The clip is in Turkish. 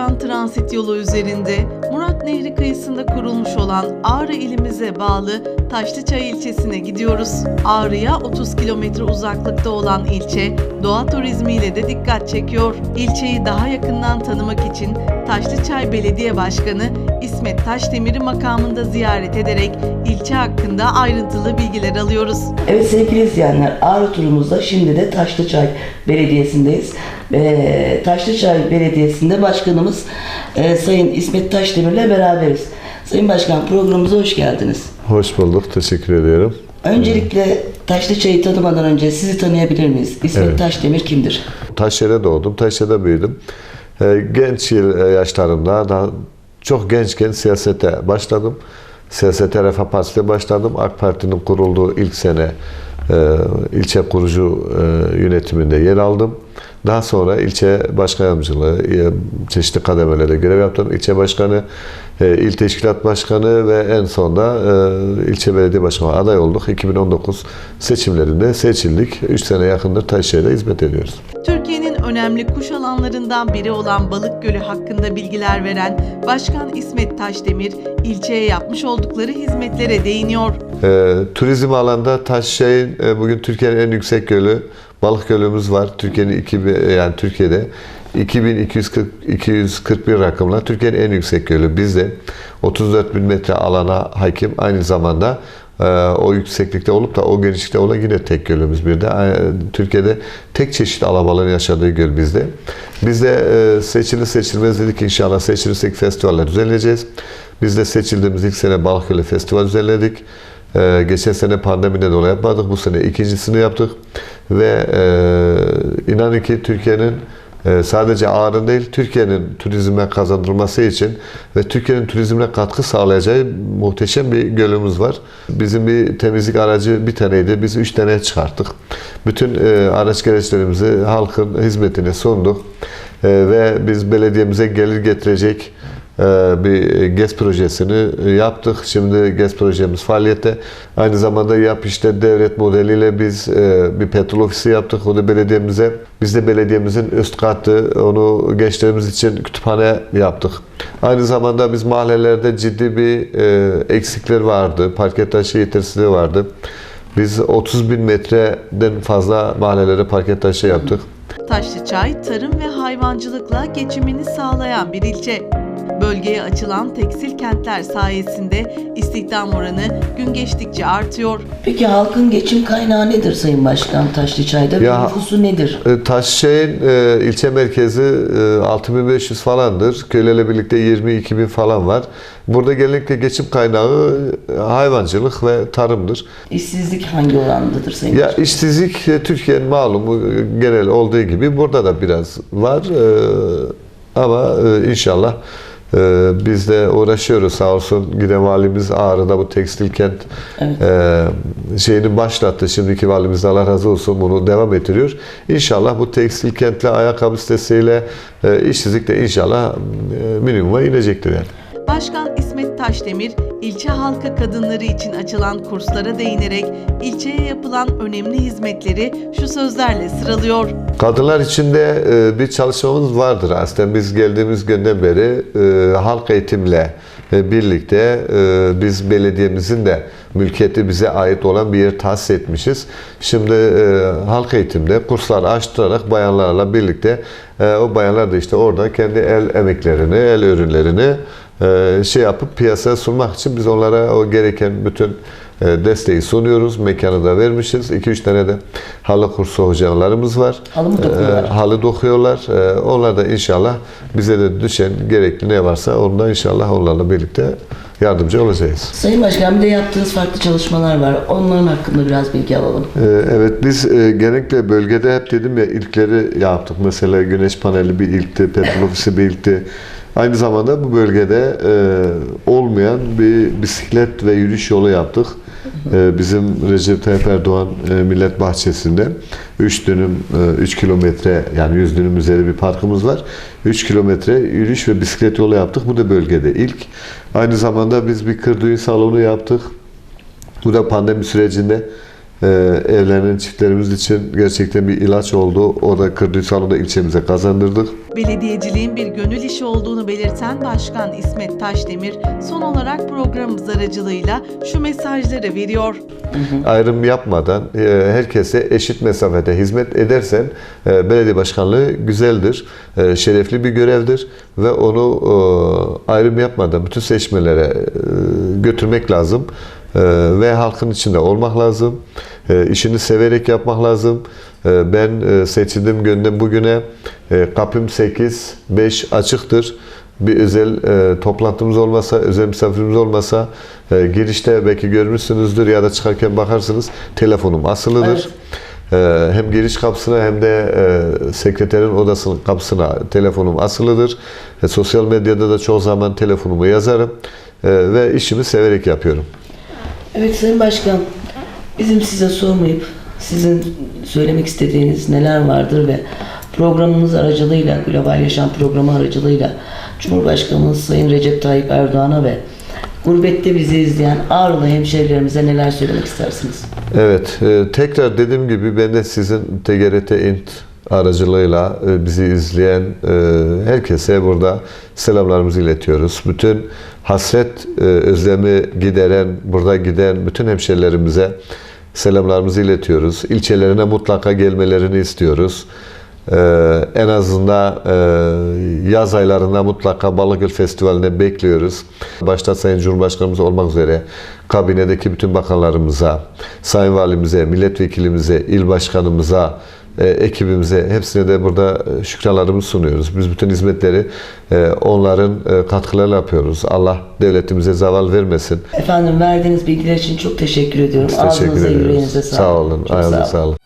pronto. Transit yolu üzerinde Murat Nehri kıyısında kurulmuş olan Ağrı ilimize bağlı Taşlıçay ilçesine gidiyoruz. Ağrı'ya 30 kilometre uzaklıkta olan ilçe doğa turizmiyle de dikkat çekiyor. İlçeyi daha yakından tanımak için Taşlıçay Belediye Başkanı İsmet Taşdemir'i makamında ziyaret ederek ilçe hakkında ayrıntılı bilgiler alıyoruz. Evet sevgili izleyenler Ağrı turumuzda şimdi de Taşlıçay Belediyesi'ndeyiz. Ee, Taşlıçay Belediyesi'nde başkanımız e, Sayın İsmet Taşdemir'le beraberiz. Sayın Başkan programımıza hoş geldiniz. Hoş bulduk, teşekkür ediyorum. Öncelikle Taşlıçay'ı tanımadan önce sizi tanıyabilir miyiz? İsmet Evet. Taşdemir kimdir? Taşyer'de doğdum, Taşyer'de büyüdüm. Ee, Genç yıl- e, yaşlarımda, daha çok gençken siyasete başladım. Siyasete Refah Partisi'ne başladım. AK Parti'nin kurulduğu ilk sene e, ilçe kurucu e, yönetiminde yer aldım. Daha sonra ilçe başkan yardımcılığı, e, çeşitli kademelerde görev yaptım. İlçe başkanı, e, il teşkilat başkanı ve en sonunda e, ilçe belediye başkanı aday olduk. 2019 seçimlerinde seçildik. 3 sene yakındır Taşyer'de hizmet ediyoruz. Türkiye'nin önemli kuş alanlarından biri olan Balık Gölü hakkında bilgiler veren Başkan İsmet Taşdemir, ilçeye yapmış oldukları hizmetlere değiniyor. E, turizm alanda Taşyer'in e, bugün Türkiye'nin en yüksek gölü, Balık Gölümüz var. Türkiye'nin 2000 yani Türkiye'de 2240 241 rakımla Türkiye'nin en yüksek gölü. Bizde 34 bin metre alana hakim. Aynı zamanda e, o yükseklikte olup da o genişlikte olan yine tek gölümüz bir de. E, Türkiye'de tek çeşit alabaların yaşadığı göl bizde. Biz de e, seçilir seçilmez dedik inşallah seçilirsek festivaller düzenleyeceğiz. Biz de seçildiğimiz ilk sene Balıkgöl'e festival düzenledik. Geçen sene pandemiden dolayı yapmadık. Bu sene ikincisini yaptık. Ve e, inanın ki Türkiye'nin e, sadece Ağrı değil, Türkiye'nin turizme kazandırılması için ve Türkiye'nin turizmine katkı sağlayacağı muhteşem bir gölümüz var. Bizim bir temizlik aracı bir taneydi. Biz üç tane çıkarttık. Bütün e, araç gereçlerimizi halkın hizmetine sunduk. E, ve biz belediyemize gelir getirecek bir GES projesini yaptık. Şimdi GES projemiz faaliyette. Aynı zamanda yap işte devlet modeliyle biz e, bir petrol ofisi yaptık. O da belediyemize. Biz de belediyemizin üst katı onu gençlerimiz için kütüphane yaptık. Aynı zamanda biz mahallelerde ciddi bir e, eksikler vardı. Parke taşı yetersizliği vardı. Biz 30 bin metreden fazla mahallelere parke taşı yaptık. Taşlıçay, tarım ve hayvancılıkla geçimini sağlayan bir ilçe. Bölgeye açılan tekstil kentler sayesinde istihdam oranı gün geçtikçe artıyor. Peki halkın geçim kaynağı nedir Sayın Başkan Taşlıçay'da Ya- nüfusu nedir? E, Taşşehir'in e, ilçe merkezi e, 6500 falandır. Köylerle birlikte 22 bin falan var. Burada genellikle geçim kaynağı e, hayvancılık ve tarımdır. İşsizlik hangi orandadır Sayın Ya Başkan? işsizlik e, Türkiye'nin malumu e, genel olduğu gibi burada da biraz var. E, ama e, inşallah e, biz de uğraşıyoruz sağ olsun. Gide valimiz Ağrı'da bu tekstil kent Evet. e, şeyini başlattı. Şimdiki valimiz Allah razı olsun bunu devam ettiriyor. İnşallah bu tekstil kentle ayakkabı sitesiyle e, işsizlik de inşallah e, minimuma inecektir yani. Başkan İsmet Taşdemir, ilçe halkı kadınları için açılan kurslara değinerek ilçeye yapılan önemli hizmetleri şu sözlerle sıralıyor. Kadınlar için de e, bir çalışmamız vardır aslında. Biz geldiğimiz günden beri e, halk eğitimle e, birlikte biz belediyemizin de mülkiyeti bize ait olan bir yer tahsis etmişiz. Şimdi halk eğitimde kurslar açtırarak bayanlarla birlikte o bayanlar da işte orada kendi el emeklerini, el ürünlerini şey yapıp piyasaya sunmak için biz onlara o gereken bütün e, desteği sunuyoruz. Mekanı da vermişiz. 2-3 tane de halı kursu hocalarımız var. Halı mı dokuyorlar? E, halı dokuyorlar. E, onlar da inşallah bize de düşen gerekli ne varsa onda inşallah onlarla birlikte yardımcı olacağız. Sayın Başkan bir de yaptığınız farklı çalışmalar var. Onların hakkında biraz bilgi alalım. Evet biz e, genellikle bölgede hep dedim ya ilkleri yaptık. Mesela güneş paneli bir ilkti, petrol ofisi bir ilkti. Aynı zamanda bu bölgede e, olmayan bir bisiklet ve yürüyüş yolu yaptık. E, bizim Recep Tayyip Erdoğan e, Millet Bahçesi'nde 3 dönüm, 3 kilometre yani 100 dönüm üzeri bir parkımız var. 3 kilometre yürüyüş ve bisiklet yolu yaptık. Bu da bölgede ilk. Aynı zamanda biz bir kır düğün salonu yaptık. Bu da pandemi sürecinde e, evlenen çiftlerimiz için gerçekten bir ilaç oldu. O da Kırdıysal'ı da ilçemize kazandırdık. Belediyeciliğin bir gönül işi olduğunu belirten Başkan İsmet Taşdemir son olarak programımız aracılığıyla şu mesajları veriyor. ayrım yapmadan e, herkese eşit mesafede hizmet edersen e, belediye başkanlığı güzeldir, e, şerefli bir görevdir ve onu e, ayrım yapmadan bütün seçmelere e, götürmek lazım ve halkın içinde olmak lazım. E, işini severek yapmak lazım. E, ben e, seçildiğim günden bugüne kapım 8, 5 açıktır bir özel e, toplantımız olmasa, özel misafirimiz olmasa e, girişte belki görmüşsünüzdür ya da çıkarken bakarsınız telefonum asılıdır. E, hem giriş kapısına hem de e, sekreterin odasının kapısına telefonum asılıdır. E, sosyal medyada da çoğu zaman telefonumu yazarım ve işimi severek yapıyorum. Evet Sayın Başkan, bizim size sormayıp sizin söylemek istediğiniz neler vardır ve programımız aracılığıyla, Global Yaşam Programı aracılığıyla Cumhurbaşkanımız Sayın Recep Tayyip Erdoğan'a ve gurbette bizi izleyen Ağrılı hemşehrilerimize neler söylemek istersiniz? Evet, e, tekrar dediğim gibi ben de sizin TGRT İNT aracılığıyla e, bizi izleyen e, herkese burada selamlarımızı iletiyoruz. Bütün hasret, e, özlemi gideren, burada giden bütün hemşerilerimize selamlarımızı iletiyoruz. İlçelerine mutlaka gelmelerini istiyoruz. En azından yaz aylarında mutlaka Balıkgöl Festivali'ne bekliyoruz. Başta Sayın Cumhurbaşkanımız olmak üzere kabinedeki bütün bakanlarımıza, Sayın Valimize, milletvekilimize, il başkanımıza, e, ekibimize hepsine de burada e, şükranlarımızı sunuyoruz. Biz bütün hizmetleri e, onların e, katkılarıyla yapıyoruz. Allah devletimize zaval vermesin. Efendim verdiğiniz bilgiler için çok teşekkür ediyorum. Biz teşekkür Ağzınıza, ediyoruz. yüreğinize sağlık. Sağ olun. Çok Ayağınıza sağ olun.